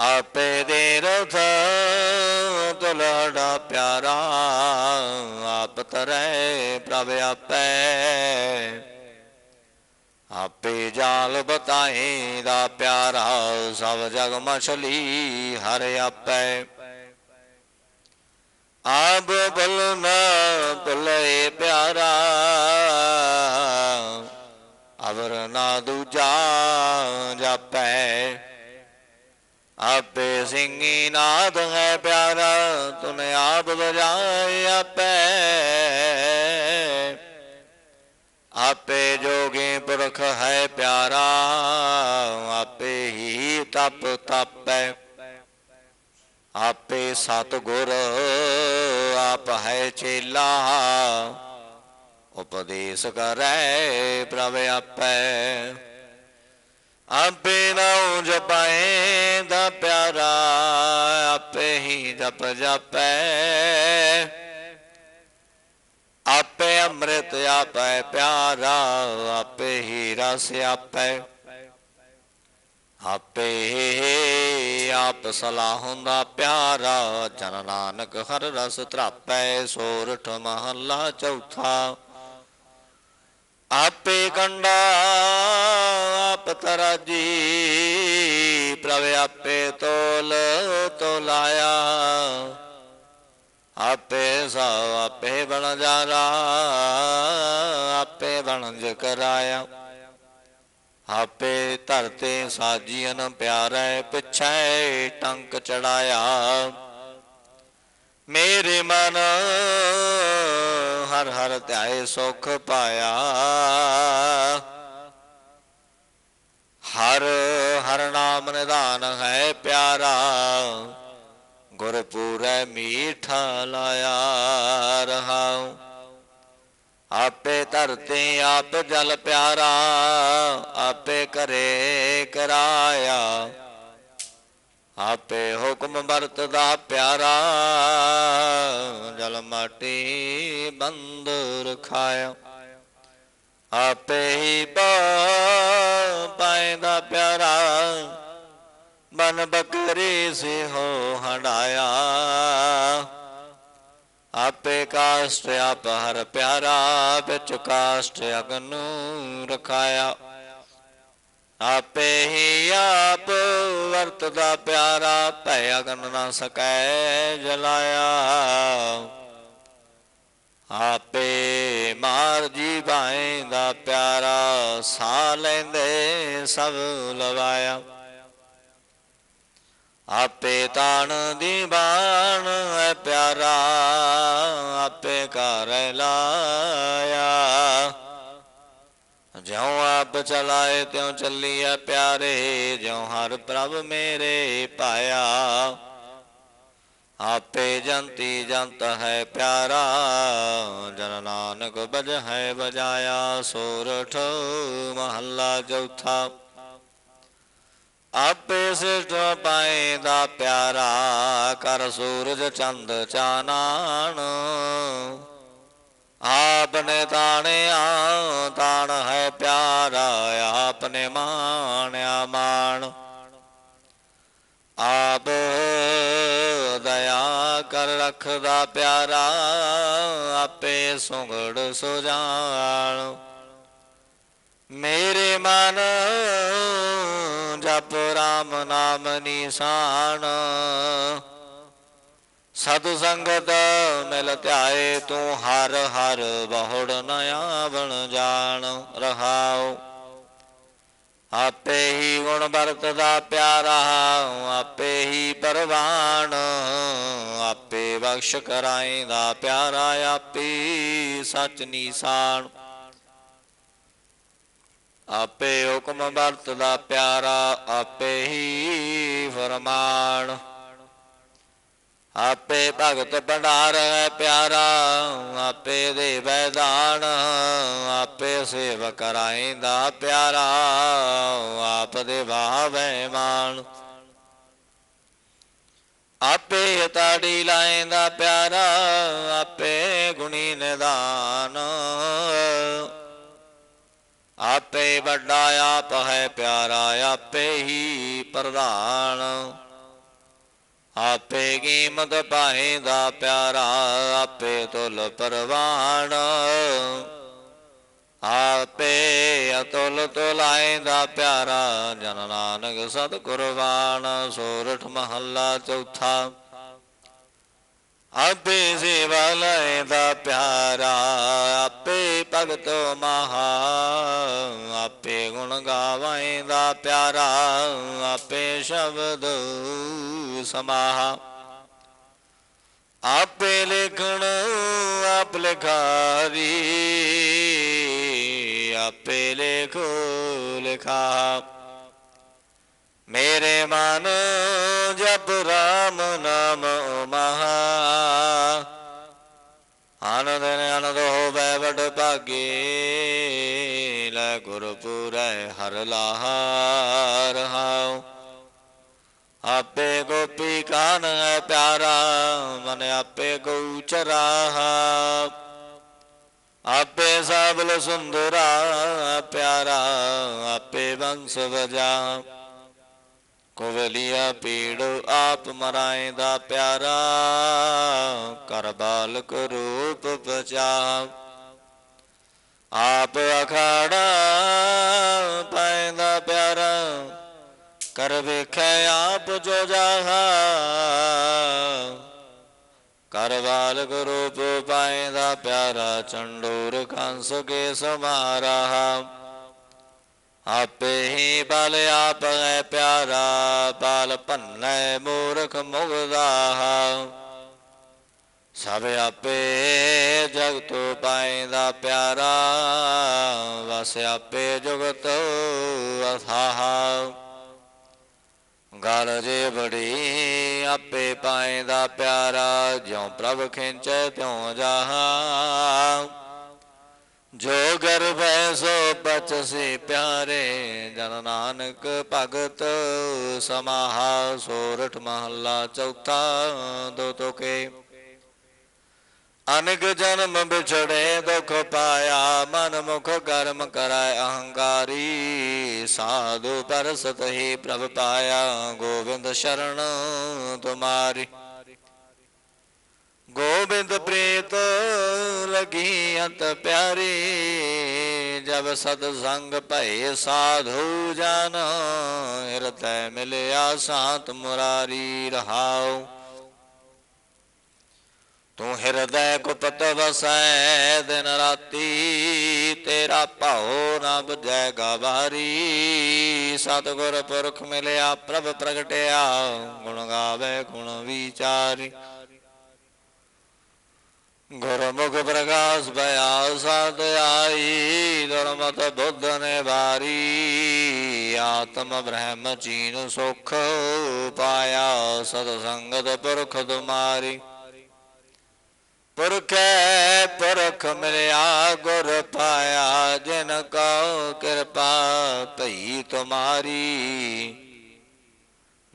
ਆਪੇ ਦੇ ਰਥ ਤੁਲੜਾ ਪਿਆਰਾ, ਆਪ ਤਰੈ ਪ੍ਰਭ ਆਪੈ। ਆਪੇ ਜਾਲ ਬਤਾਏ ਦਾ ਪਿਆਰਾ, ਸਭ ਜਗ ਮਛਲੀ ਹਰ ਆਪੈ। ਆਪ ਬਲ ਨਾ ਪਿਆਰਾ, ਅਵਰ ਨਾ ਦੂਜਾ ਜਾਪੈ। ਆਪੇ ਸਿੰਘੀ ਨਾਦ ਹੈ ਪਿਆਰਾ, ਤੁਨ ਆਪ ਬਜਾਏ ਆਪੈ। ਆਪੇ ਜੋਗੀ ਪੁਰਖ ਹੈ ਪਿਆਰਾ, ਆਪੇ ਹੀ ਤਪ ਤਪੈ। ਆਪੇ ਸਤ ਗੁਰ ਆਪ ਹੈ ਚੇਲਾ, ਉਪਦੇਸ਼ ਕਰੈ ਪ੍ਰਭ ਆਪੈ। ਆਪੇ ਨਾਉ ਜਪਾਏ ਦਾ ਪਿਆਰਾ, ਆਪੇ ਹੀ ਜਪ ਜਪੈ। ਆਪੇ ਅੰਮ੍ਰਿਤ ਆਪੈ ਪਿਆਰਾ, ਆਪੇ ਹੀ ਰਸ ਆਪੈ। ਆਪੇ ਆਪ ਸਲਾਹ ਹੁੰਦਾ ਪਿਆਰਾ, ਜਨ ਨਾਨਕ ਹਰ ਰਸ ਤਰਾਪੈ, ਸੋਰਠ ਮਹੱਲਾ ਚੌਥਾ। ਆਪੇ ਕੰਡਾ ਆਪ ਤਰਾਜੀ ਪ੍ਰਭ ਆਪੇ ਤੋਲ, ਤੋਲਾਇਆ। ਆਪੇ ਸਭ ਆਪੇ ਬਣ ਜਾਰਾ ਆਪੇ ਬਣਜ ਕਰਾਇਆ। ਆਪੇ ਧਰਤੇ ਸਾਜੀਨ ਪਿਆਰੈ ਪਿਛੈ ਟੰਕ ਚੜਾਇਆ। ਮੇਰੇ ਮਨ ਹਰ ਹਰ ਧਿਆਏ ਸੁਖ ਪਾਇਆ। ਹਰ ਹਰ ਨਾਮ ਨਿਧਾਨ ਹੈ ਪਿਆਰਾ ਗੁਰ ਪੂਰੈ ਮੀਠਾ ਲਾਇਆ ਰਹਾਉ। ਆਪੇ ਧਰਤੀ, ਆਪ ਜਲ ਪਿਆਰਾ, ਆਪੇ ਕਰੇ ਕਰਾਇਆ ਆਪੇ ਹੁਕਮ ਵਰਤਦਾ ਪਿਆਰਾ, ਜਲ ਮਾਟੀ ਬੰਦ ਰਖਾਇਆ। ਆਪੇ ਹੀ ਪਾਇਦਾ ਪਿਆਰਾ ਮਨ ਬਕਰੀ ਸੇ ਹੋ ਹੰਡਾਇਆ ਆਪੇ ਕਾਸ਼ਟ ਆਪ ਹਰ ਪਿਆਰਾ, ਵਿੱਚ ਕਾਸ਼ਟ ਅਗਨੂ ਰਖਾਇਆ। ਆਪੇ ਹੀ ਆਪ ਵਰਤਦਾ ਪਿਆਰਾ, ਭੈ ਅਗਨ ਨਾ ਸਕੈ ਜਲਾਇਆ। ਆਪੇ ਮਾਰ ਜੀ ਦਾ ਪਿਆਰਾ ਸਾ ਲੈਂਦੇ ਸਭ ਲਵਾਇਆ। ਆਪੇ ਤਾਣ ਦੀ ਬਾਣ ਹੈ ਪਿਆਰਾ ਆਪੇ ਘਰ ਲਾਇਆ। ਜਿਉ ਆਪ ਚਲਾਏ, ਤਿਉ ਚੱਲੀਐ ਪਿਆਰੇ, ਜਿਉ ਹਰ ਪ੍ਰਭ ਮੇਰੇ ਪਾਇਆ। ਆਪੇ ਜੰਤੀ ਜੰਤ ਹੈ ਪਿਆਰਾ, ਜਨ ਨਾਨਕ ਬਜ ਹੈ ਬਜਾਇਆ ਸੋਰਠ ਮਹੱਲਾ ਚੌਥਾ। ਆਪੇ ਸਿਸ਼ਟ ਪਾਏ ਦਾ ਪਿਆਰਾ, ਕਰ ਸੂਰਜ ਚੰਦ ਚਾਨਣ। ਆਪਨੇ ਤਾਣਿਆ, ਤਾਣ ਹੈ ਪਿਆਰਾ, ਆਪਨੇ ਮਾਣਿਆ ਮਾਣ। ਆਪ ਦਇਆ ਕਰ ਰੱਖਦਾ ਪਿਆਰਾ, ਆਪੇ ਸੁੰਗੜ ਸੁਜਾਨ ਮੇਰੇ ਮਨ ਜਪ ਰਾਮ ਨਾਮ ਨਿਸ਼ਾਨ। ਸਤ ਸੰਗਤ ਮਿਲ ਧਿਆਏ ਤੂੰ, ਹਰ ਹਰ ਬਹੁੜ ਨਿਆ ਬਣ ਜਾਣ। ਰਹਾਉ ਆਪੇ ਹੀ ਗੁਣ ਵਰਤਦਾ ਪਿਆਰਾ, ਆਪੇ ਹੀ ਪਰਵਾਨ, ਆਪੇ ਬਖਸ਼ ਕਰਾਇਦਾ ਪਿਆਰਾ ਆਪੇ ਸਚ ਨੀਸਾਨ। ਆਪੇ ਹੁਕਮ ਵਰਤਦਾ ਪਿਆਰਾ, ਆਪੇ ਹੀ ਫਰਮਾਨ। ਆਪੇ ਭਗਤ ਭੰਡਾਰ ਹੈ ਪਿਆਰਾ, ਆਪੇ ਦੇ ਵੈਦਾਨ ਆਪੇ ਸੇਵ ਕਰਾਇਂਦਾ ਪਿਆਰਾ, ਆਪ ਦੇ ਭਾਵੈ ਮਾਨ ਆਪੇ ਤਾੜੀ ਲਾਇਂਦਾ ਪਿਆਰਾ, ਆਪੇ ਗੁਣੀ ਨਿਦਾਨ। ਆਪੇ ਵੱਡਾ ਆਪ ਹੈ ਪਿਆਰਾ, ਆਪੇ ਹੀ ਪ੍ਰਧਾਨ। ਆਪੇ ਕੀਮਤ ਪਾਏਦਾ ਪਿਆਰਾ, ਆਪੇ ਤੁਲ ਪਰਵਾਣ। ਆਪੇ ਅਤੁਲ ਤੁਲਾਏਦਾ ਪਿਆਰਾ, ਜਨ ਨਾਨਕ ਸਤ ਕੁਰਬਾਨ ਸੋਰਠ ਮਹੱਲਾ ਚੌਥਾ। ਆਪੇ ਸੇਵਾ ਲੈਦਾ ਪਿਆਰਾ, ਆਪੇ ਭਗਤੋ ਮਹਾ, ਆਪੇ ਗੁਣ ਗਾਵਾਂ ਦਾ ਪਿਆਰਾ, ਆਪੇ ਸ਼ਬਦ ਸਮਾਹਾ। ਆਪੇ ਲਿਖਣ, ਆਪ ਲਿਖਾਰੀ, ਆਪੇ ਲੇਖੋ ਲਿਖਾ। ਮੇਰੇ ਮਨ ਜਪ ਰਾਮ ਨਾਮ ਮਹਾ। ਆਨੰਦ ਆਨੰਦ ਹੋਵੇ ਵਡ ਭਾਗੇ, ਲੈ ਗੁਰਪੁਰੈ ਹਰ ਲਾਹਾ ਰਹਾਉ ਆਪੇ ਗੋਪੀ ਕਾਨ ਹੈ ਪਿਆਰਾ, ਮਨ ਆਪੇ ਗਊ ਚਰਾਹਾ। ਆਪੇ ਸਾਬਲ ਸੁੰਦਰਾ, ਪਿਆਰਾ, ਆਪੇ ਬੰਸ ਵਜਾ। ਕੋਵਲੀਆ ਪੀੜ, ਆਪ ਮਰਾਏ ਦਾ ਪਿਆਰਾ। ਕਰ ਬਾਲਕ ਰੂਪ ਬਚਾ ਆਪ ਅਖਾੜਾ ਪੈਂਦਾ ਪਿਆਰਾ। ਕਰ ਵੇਖੈ ਆਪ ਜੋ ਜਾਹਾ। ਕਰ ਬਾਲਕ ਰੂਪ ਪਾਇਦਾ ਪਿਆਰਾ। ਚੰਡੂਰ ਕੰਸ ਕੇ ਸਮਾਰਾ। ਆਪੇ ਹੀ ਬਲ ਆਪ ਹੈ ਪਿਆਰਾ, ਬਲ ਭੰਨੈ ਮੂਰਖ ਮੁਗਦਾ ਸਭ ਆਪੇ ਜਗਤ ਪਾਇਦਾ ਪਿਆਰਾ, ਵਸ ਆਪੇ ਜਗਤ ਅਥਾਹ। ਗਲ ਜੇ ਬੜੀ ਆਪੇ ਪਾਇਦਾ ਪਿਆਰਾ, ਜਿਉ ਪ੍ਰਭ ਖਿੰਚੈ ਤਿਉ ਜਾਹਾ। ਜੋ ਗਰਭੈ ਸੋ ਬਚਸੀ ਪਿਆਰੇ, ਜਨ ਨਾਨਕ ਭਗਤ ਸਮਾਹਾ, ਸੋਰਠ ਮਹੱਲਾ ਚੌਥਾ, ਦੋ ਤੋਕੇ। ਅਨੇਕ ਜਨਮ ਵਿਛੜੇ ਦੁਖ ਪਾਇਆ, ਮਨ ਮੁਖ ਕਰਮ ਕਰੈ ਅਹੰਕਾਰੀ ਸਾਧੂ ਪਰਸਤ ਹੀ ਪ੍ਰਭ ਪਾਇਆ, ਗੋਬਿੰਦ ਸ਼ਰਨ ਤੁਮਾਰੀ। ਗੋਬਿੰਦ ਪ੍ਰੀਤ ਲਗੀ ਅੰਤ ਪਿਆਰੀ, ਜਬ ਸਤ ਸੰਗ ਭਏ ਸਾਧੂ ਜਨ, ਹਿਰਦੈ ਮਿਲਿਆ ਸਾਤ ਮੁਰਾਰੀ ਰਹਾਉ। ਤੂੰ ਹਿਰਦੈ ਕੁਪਤ ਵਸੈ, ਦਿਨ ਰਾਤੀ ਤੇਰਾ ਭਾਉ ਨਾ ਬੁਝੈ ਗਵਾਰੀ। ਸਤਿਗੁਰ ਪੁਰਖ ਮਿਲਿਆ ਪ੍ਰਭ ਪ੍ਰਗਟਿਆ, ਗੁਣ ਗਾਵੇ ਗੁਣ ਵਿਚਾਰੀ। ਗੁਰਮੁਖ ਪ੍ਰਕਾਸ਼ ਭਇਆ ਸਤ ਆਈ ਦੁਰਮਤ ਬੁੱਧ ਨੇ ਵਾਰੀ ਆਤਮ ਬ੍ਰਹਮ ਚੀਨ ਸੁਖ ਪਾਇਆ ਸਤ ਸੰਗਤ ਪੁਰਖ ਤੁਮਾਰੀ। ਪੁਰਖੈ ਪੁਰਖ ਮਿਲਿਆ, ਗੁਰ ਪਾਇਆ, ਜਿਨ ਕਉ ਕਿਰਪਾ ਭਈ ਤੁਮਾਰੀ।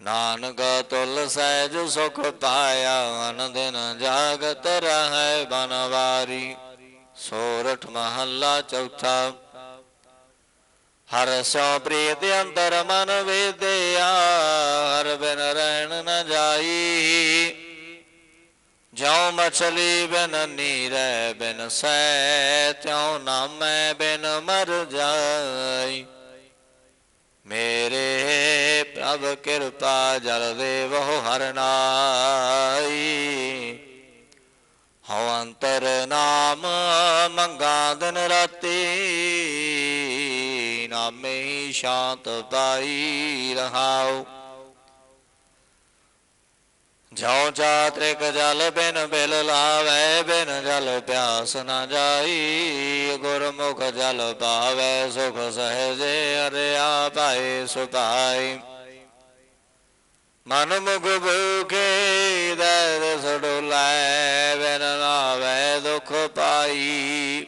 ਨਾਨਕ ਤੁਲ ਸਹਿਜ ਸੁਖ ਪਾਇਆ ਅਨੰਦਨ ਜਾਗਤ ਰਹੈ ਬਨਵਾਰੀ। ਸੋਰਠ ਮਹੱਲਾ ਚੌਥਾ। ਹਰ ਸੋ ਪ੍ਰੀਤ ਅੰਤਰ ਮਨ ਵੇਦਿਆ, ਹਰ ਬਿਨ ਰਹਿਣ ਨ ਜਾਈ। ਜਿਉ ਮਛਲੀ ਬਿਨ ਨੀਰੈ ਬਿਨ ਸੈ ਤਿਉ ਨਾਮੈ ਬਿਨ ਮਰ ਜਾਈ। ਮੇਰੇ ਪ੍ਰਭ ਕਿਰਪਾ ਜਲ ਦੇਵੋ ਹਰ ਨਾਈ। ਹਉ ਅੰਤਰ ਨਾਮ ਮੰਗਾ ਦਿਨ ਰਾਤੀ, ਨਾਮੇ ਸ਼ਾਂਤ ਪਾਈ ਰਹਾਉ। ਜਉ ਚਾਤ੍ਰਿਕ ਜਲ ਬਿਨ ਬਿਲ ਲਾਵੇ, ਬਿਨ ਜਲ ਪਿਆਸ ਨਾ ਜਾਈ, ਗੁਰਮੁਖ ਜਲ ਪਾਵੇ, ਸੁਖ ਸਹਜੇ ਅਰਿਆ ਪਾਏ ਸੁਭਾਈ। ਮਨ ਮੁਖ ਭੂਖੇ ਦਰ ਸੜੁਲਾਏ ਬਿਨ ਨਾਵੇ ਦੁਖ ਪਾਈ।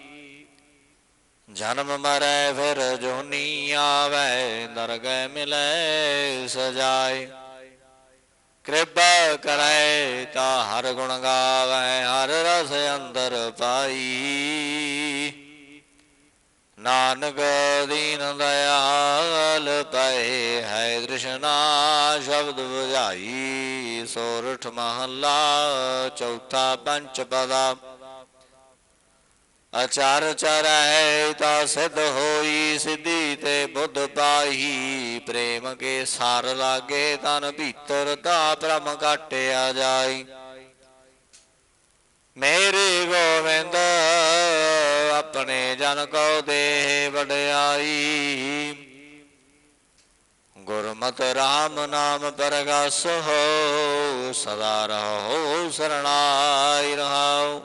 ਜਨਮ ਮਰੈ ਫਿਰ ਜੋਨੀ ਆਵੇ ਨਰਗੈ ਮਿਲੈ ਸਜਾਏ ਕਿਰਪਾ ਕਰੈ ਤਾ ਹਰ ਗੁਣ ਗਾਵੈ, ਹਰ ਰਸ ਅੰਦਰ ਪਾਈ। ਨਾਨਕ ਦੀਨ ਦਇਆਲ ਪਏ ਹੈ ਦ੍ਰਿਸ਼ਨਾ ਸ਼ਬਦ 부ਝਾਈ ਸੋਰਠ ਮਹੱਲਾ ਚੌਥਾ ਪੰਚ ਪਦਾ ਅਚਾਰ ਚਰੈ ਤਾ ਸਿਧ ਹੋਈ, ਸਿੱਧੀ ਤੇ ਬੁੱਧ ਪਾਈ ਪ੍ਰੇਮ ਕੇ ਸਾਰ ਲਾਗੇ, ਤਨ ਭੀਤਰ ਦਾ ਬ੍ਰਹਮ ਕਾਟਿਆ ਜਾਈ। ਮੇਰੇ ਗੋਵਿੰਦ, ਆਪਣੇ ਜਨ ਕੋ ਦੇ ਵਡਿਆਈ। ਗੁਰਮਤ RAM ਨਾਮ ਪਰਗਾਸ ਹੋ, ਸਦਾ ਰਹੋ, ਸਰਣਾਈ ਰਹਾਓ।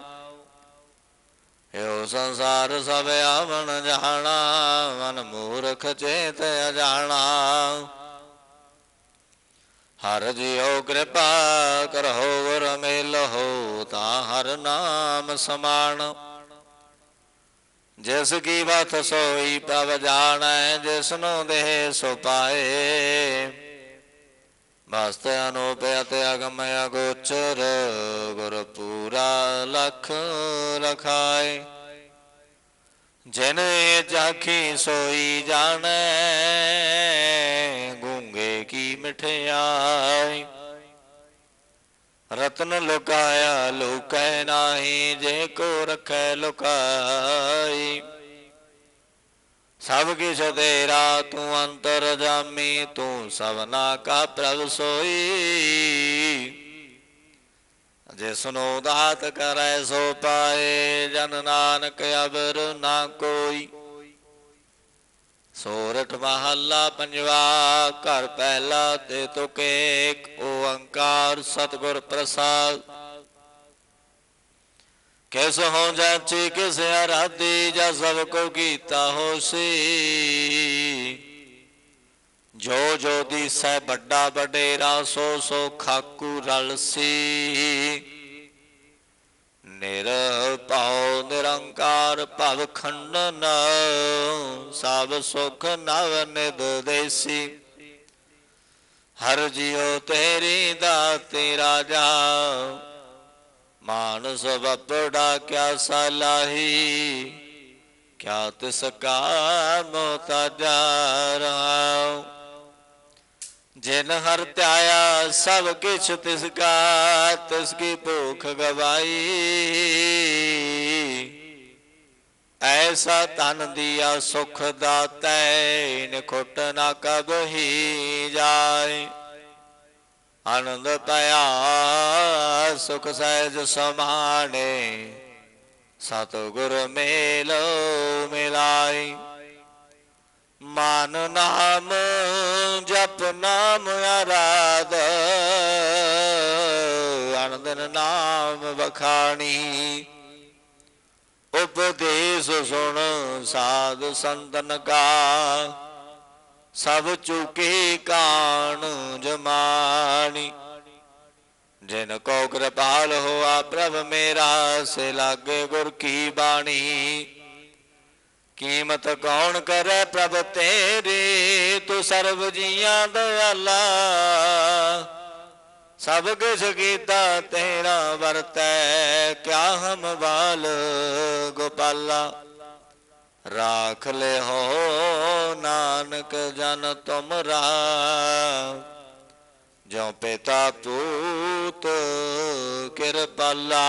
ਏਉ ਸੰਸਾਰ ਸਭ ਆਵਣ ਜਾਣਾ, ਮਨ ਮੂਰਖ ਚੇਤ ਅਜਾਣਾ। ਹਰ ਜਿਉ ਕਿਰਪਾ ਕਰਹੁ ਵਰ ਮਿਲਹੁ ਤਾਂ ਹਰ ਨਾਮ ਸਮਾਨ ਜਿਸ ਕੀ ਬਾਤ ਸੋਈ ਪਵ ਜਾਣੈ ਜਿਸਨੂੰ ਦੇਹ ਸੋ ਪਾਏ। ਮਸਤ ਅਨੂਪਿਤ ਅਗਮ ਗੁਰ ਪੂਰਾ ਲਖ ਲਖਾਏ ਜਿਨ ਜਾਖੀ ਸੋਈ ਜਾਣੈ, ਗੂੰਗੇ ਕੀ ਮਠਿਆਈ। ਰਤਨ ਲੁਕਾਇਆ ਲੁਕੈ ਨਾਹੀ, ਜੇ ਕੋ ਰਖੈ ਲੁਕਾਈ। ਸਭ ਕਿਛ ਤੇਰਾ ਤੂੰ ਅੰਤਰ ਜਾਮੀ, ਤੂੰ ਸਭਨਾ ਕਾ ਪ੍ਰਭ ਸੋਈ। ਜਿਸਨੋ ਦਾਤ ਕਰੈ ਸੋ ਪਾਏ, ਜਨ ਨਾਨਕ ਅਬਰ ਨਾ ਕੋਈ। ਸੋਰਠ ਮਹੱਲਾ ਪੰਜਵਾ, ਘਰ ਪਹਿਲਾ ਤੇ ਤੁਕ ਏਕ, ਓੰਕਾਰ ਸਤਿਗੁਰ ਪ੍ਰਸਾਦ। ਕਿਸ ਹੋ ਜਾਚੀ ਕਿਸ ਅਰਾਧੀ ਜਾਂ ਸਭ ਕੋ ਕੀਤਾ ਹੋਸੀ? ਜੋ ਜੋ ਦੀਸੈ ਵੱਡਾ ਵਡੇਰਾ, ਸੋ ਸੋ ਖਾਕੂ ਰਲ ਸੀ ਨਿਰਭਉ ਨਿਰੰਕਾਰ ਭਵ ਖੰਡਨ, ਸਭ ਸੁਖ ਨਵ ਨਿਦ ਦੇਸੀ। ਹਰ ਜਿਉ ਤੇਰੀ ਦਾਤੀ ਰਾਜਾ ਮਾਨਸ ਬਪੜਾ ਕਿਆ ਸਲਾਹੀ? ਕਿਆ ਤਿਸ ਕਾ ਮੋਤਾਜਾ ਰਹਾਉ ਜਿਨ ਹਰ ਧਿਆਇਆ ਸਭ ਕਿਛ ਤਿਸ ਕਾ, ਤਿਸ ਕੀ ਗਵਾਈ। ਐਸਾ ਤਨ ਦੀਆ ਸੁਖ ਦਾਤੈ, ਨਿਖੁੱਟ ਨਾ ਕਬਹੀ ਜਾਏ। ਆਨੰਦ ਪਿਆ ਸੁਖ ਸਹਿਜ ਸਮਾਣੇ ਸਤਿਗੁਰ ਮੇਲੋ ਮਿਲਾਈ ਮਨ ਨਾਮ, ਜਪ ਨਾਮ ਆਰਾਧ। ਅਨੰਦਨ ਨਾਮ ਵਖਾਣੀ। ਉਪਦੇਸ਼ ਸੁਣ ਸਾਧ ਸੰਤਨ ਕਾ। ਸਭ ਚੁਕੇ ਕਾਣ ਜਮਾਨੀ ਜਿਨ ਕੋ ਕਿਰਪਾਲ ਹੋਆ ਪ੍ਰਭ ਮੇਰਾ, ਸੇ ਲਾਗੇ ਗੁਰ ਕੀ ਬਾਣੀ। ਕੀਮਤ ਕੌਣ ਕਰੇ ਪ੍ਰਭ ਤੇਰੀ, ਤੂੰ ਸਰਬ ਜੀਆਂ ਦਇਆਲਾ। ਸਭ ਕੁਛ ਕੀਤਾ ਤੇਰਾ ਵਰਤੈ, ਕਿਆ ਹਮ ਬਾਲ ਗੋਪਾਲਾ। ਰਾਖ ਲੈ ਹੋ ਨਾਨਕ ਜਨ ਤੁਮਰਾ ਜੋ ਪਿਤਾ ਪੂਤ ਕਿਰਪਾਲਾ